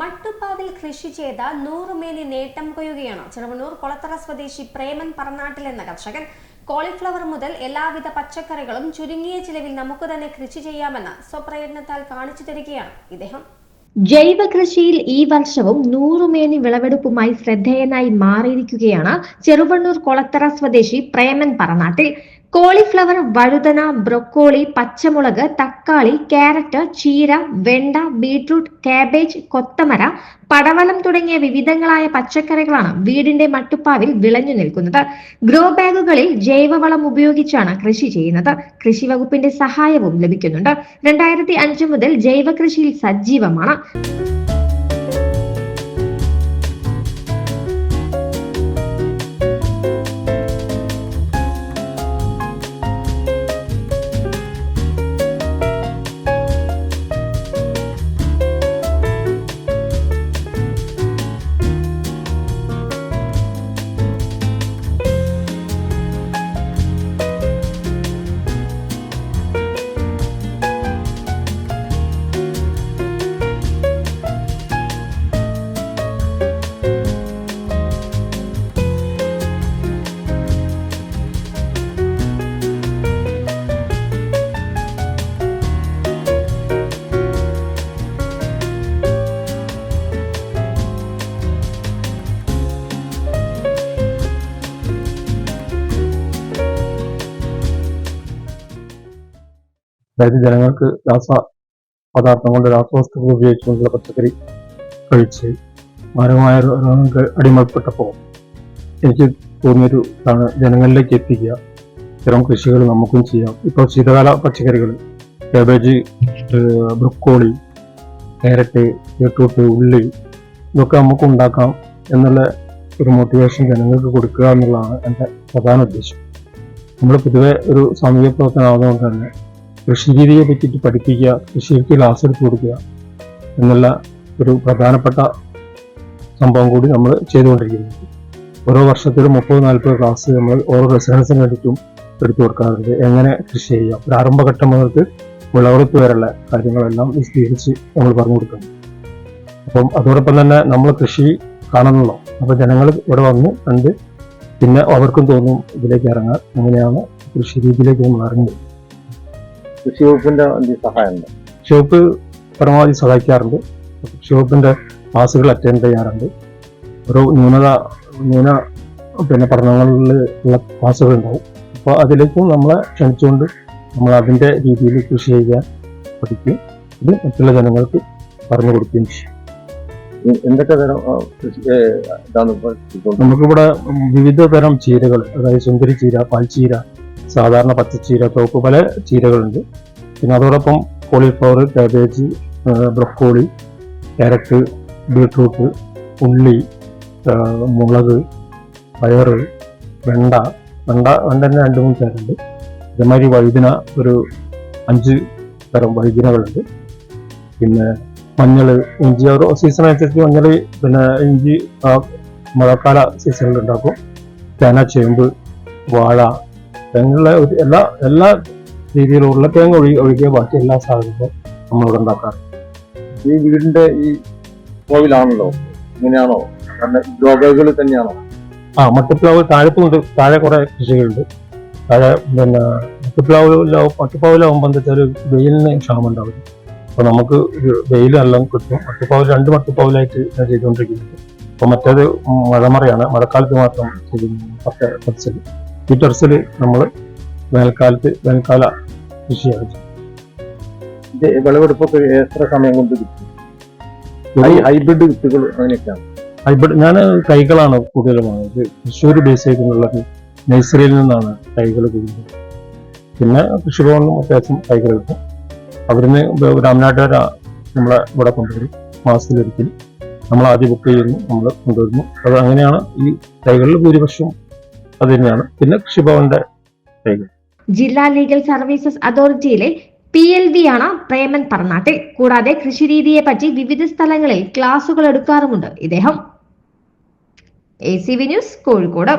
മട്ടുപ്പാവിൽ കൃഷി ചെയ്ത നൂറുമേനി നേട്ടം കൊയ്യുകയാണ്. ചെറുവണ്ണൂർ കൊളത്തറ സ്വദേശി പ്രേമൻ പറനാട്ടിൽ എന്ന കർഷകൻ കോളിഫ്ലവർ മുതൽ എല്ലാവിധ പച്ചക്കറികളും ചുരുങ്ങിയ ചിലവിൽ നമുക്ക് തന്നെ കൃഷി ചെയ്യാമെന്ന് സ്വപ്രയത്നത്താൽ കാണിച്ചു തരികയാണ് ഇദ്ദേഹം. ജൈവ കൃഷിയിൽ ഈ വർഷവും നൂറുമേനി വിളവെടുപ്പുമായി ശ്രദ്ധേയനായി മാറിയിരിക്കുകയാണ് ചെറുവണ്ണൂർ കൊളത്തറ സ്വദേശി പ്രേമൻ പറനാട്ടിൽ കോളിഫ്ലവർ വഴുതന ബ്രൊക്കോളി പച്ചമുളക് തക്കാളി ക്യാരറ്റ് ചീര വെണ്ട ബീട്രൂട്ട് കാബേജ് കൊത്തമര പടവലം തുടങ്ങിയ വിവിധങ്ങളായ പച്ചക്കറികളാണ് വീടിന്റെ മട്ടുപ്പാവിൽ വിളഞ്ഞു നിൽക്കുന്നത്. ഗ്രോ ബാഗുകളിൽ ജൈവവളം ഉപയോഗിച്ചാണ് കൃഷി ചെയ്യുന്നത്. കൃഷി വകുപ്പിന്റെ സഹായവും ലഭിക്കുന്നുണ്ട്. രണ്ടായിരത്തി അഞ്ച് മുതൽ ജൈവ കൃഷിയിൽ സജീവമാണ്. അതായത് ജനങ്ങൾക്ക് രാസ പദാർത്ഥങ്ങളുടെ രാസവസ്തുക്കൾ ഉപയോഗിച്ചുകൊണ്ടുള്ള പച്ചക്കറി കഴിച്ച് മാരകമായ രോഗങ്ങൾക്ക് അടിമപ്പെട്ടപ്പോൾ എനിക്ക് തോന്നിയൊരു ഇതാണ് ജനങ്ങളിലേക്ക് എത്തിക്കുക. ഇത്തരം കൃഷികൾ നമുക്കും ചെയ്യാം. ഇപ്പോൾ ശീതകാല പച്ചക്കറികൾ കാബേജ് ബ്രൊക്കോളി ക്യാരറ്റ് ബീട്രൂട്ട് ഉള്ളി ഇതൊക്കെ നമുക്ക് ഉണ്ടാക്കാം എന്നുള്ള ഒരു മോട്ടിവേഷൻ ജനങ്ങൾക്ക് കൊടുക്കുക എന്നുള്ളതാണ് എന്റെ പ്രധാന ഉദ്ദേശം. നമ്മൾ പൊതുവെ ഒരു സാമൂഹ്യ പ്രവർത്തനമാകുന്നതുകൊണ്ട് തന്നെ കൃഷി രീതിയെ പറ്റിയിട്ട് പഠിപ്പിക്കുക കൃഷിക്ക് ക്ലാസ് എടുത്ത് കൊടുക്കുക എന്നുള്ള ഒരു പ്രധാനപ്പെട്ട സംഭവം കൂടി നമ്മൾ ചെയ്തുകൊണ്ടിരിക്കുന്നത് ഓരോ വർഷത്തിലും മുപ്പത് നാൽപ്പത് ക്ലാസ് നമ്മൾ ഓരോ റെസിഡൻസിന് വേണ്ടിയിട്ടും എടുത്തു കൊടുക്കാറുണ്ട്. എങ്ങനെ കൃഷി ചെയ്യാം? ഒരു ആരംഭഘട്ടം മുതൽക്ക് വിളവെടുപ്പ് വരെയുള്ള കാര്യങ്ങളെല്ലാം വിശദീകരിച്ച് നമ്മൾ പറഞ്ഞു കൊടുക്കുന്നു. അപ്പം അതോടൊപ്പം തന്നെ നമ്മൾ കൃഷി കാണണമല്ലോ അപ്പം ജനങ്ങൾ ഇവിടെ വന്ന് കണ്ട് പിന്നെ അവർക്കും തോന്നും ഇതിലേക്ക് ഇറങ്ങാൻ അങ്ങനെയാണ് കൃഷി രീതിയിലേക്ക് നമ്മൾ ഇറങ്ങുന്നത്. കൃഷി വകുപ്പിന്റെ എന്ത് സഹായം ഉണ്ട് ഷോപ്പ് പരമാവധി സഹായിക്കാറുണ്ട്. ഷോപ്പിന്റെ ക്ലാസ്സുകൾ അറ്റൻഡ് ചെയ്യാറുണ്ട്. ഒരു ന്യൂനത ന്യൂന പിന്നെ പഠനങ്ങളിൽ ഉള്ള ക്ലാസ്സുകൾ ഉണ്ടാവും. അപ്പോൾ അതിലേക്കും നമ്മളെ ക്ഷണിച്ചുകൊണ്ട് നമ്മൾ അതിന്റെ രീതിയിൽ കൃഷി ചെയ്യാൻ പഠിക്കും ഇത് മറ്റുള്ള ജനങ്ങൾക്ക് പറഞ്ഞു കൊടുക്കുകയും ചെയ്യും. എന്തൊക്കെ തരം നമുക്കിവിടെ വിവിധ തരം ചീരകൾ അതായത് സുന്ദരി ചീര പാൽച്ചീര സാധാരണ പച്ചച്ചീര തോപ്പ് പല ചീരകളുണ്ട്. പിന്നെ അതോടൊപ്പം cauliflower cabbage broccoli carrot beetroot ഉള്ളി മുളക് പയറ് വെണ്ട വെണ്ട വെണ്ട തന്നെ രണ്ട് മൂന്ന് തരമുണ്ട്. ഇതേമാതിരി വഴുതിന ഒരു അഞ്ച് തരം വഴുതിനകളുണ്ട്. പിന്നെ മഞ്ഞൾ ഇഞ്ചി ഓരോ സീസൺ അനുസരിച്ച് മഞ്ഞൾ പിന്നെ ഇഞ്ചി മഴക്കാല സീസണിൽ ഉണ്ടാക്കും. തേന ചേമ്പ് വാഴ തെങ്ങുള്ള ഒരു എല്ലാ എല്ലാ രീതിയിലുള്ള തേങ്ങ ഒഴി ഒഴികെ ബാക്കി എല്ലാ സാധനങ്ങളും നമ്മളിവിടെ ഉണ്ടാക്കാറ് ഈ വീടിന്റെ ഈ കോവിലാണല്ലോ? ഇങ്ങനെയാണോ? രോഗകൾ തന്നെയാണോ? ആ മട്ടുപ്ലാവ് താഴത്തുണ്ട് താഴെ കുറെ കൃഷികളുണ്ട്. താഴെ പിന്നെ മട്ടുപ്ലാവിലാവും മട്ടുപ്പാവിലാവുമ്പോൾ വെച്ചാൽ വെയിലിന് ക്ഷാമം ഉണ്ടാവും അപ്പൊ നമുക്ക് വെയിലെല്ലാം കിട്ടും. മട്ടുപ്പാവിൽ രണ്ട് മട്ടുപ്പാവിലായിട്ട് ഞാൻ ചെയ്തുകൊണ്ടിരിക്കുന്നത്. അപ്പൊ മറ്റേത് മഴമറയാണ്. മഴക്കാലത്ത് മാത്രം ചെയ്യുന്നത്. പത്ത് ടെറസിൽ ഈ ടെറസിൽ നമ്മൾ വേനൽക്കാലത്ത് വേനൽക്കാല കൃഷിയാണ് വിളവെടുപ്പൊക്കെ എത്ര സമയം കൊണ്ട് കിട്ടും? ഹൈബ്രിഡ് വിത്തുകൾ അങ്ങനെയൊക്കെയാണ്. ഹൈബ്രിഡ് ഞാൻ തൈകളാണ് കൂടുതലും വാങ്ങിയത് തൃശ്ശൂർ ബേസ് ചെയ്തിട്ടുള്ളത് നഴ്സറിയിൽ നിന്നാണ് തൈകൾ കൂടുതൽ. പിന്നെ കൃഷിഭവനും അത്യാവശ്യം തൈകൾ കിട്ടും. അവിടുന്ന് രാമനാട്ടുകാര നമ്മളെ ഇവിടെ കൊണ്ടുവരും. മാസത്തിലൊരിക്കൽ. നമ്മൾ ആദ്യം ബുക്ക് ചെയ്യുന്നു നമ്മൾ കൊണ്ടുവരുന്നു. അത് അങ്ങനെയാണ് ഈ തൈകളിൽ ഭൂരിപക്ഷവും അത് തന്നെയാണ്. പിന്നെ കൃഷിഭവന്റെ ജില്ലാ ലീഗൽ സർവീസസ് അതോറിറ്റിയിലെ പി എൽ ഡി ആണ് പ്രേമൻ പറനാട്ടിൽ. കൂടാതെ കൃഷിരീതിയെ പറ്റി വിവിധ സ്ഥലങ്ങളിൽ ക്ലാസുകൾ എടുക്കാറുമുണ്ട്. ഇദ്ദേഹം A C V news Kozhikode.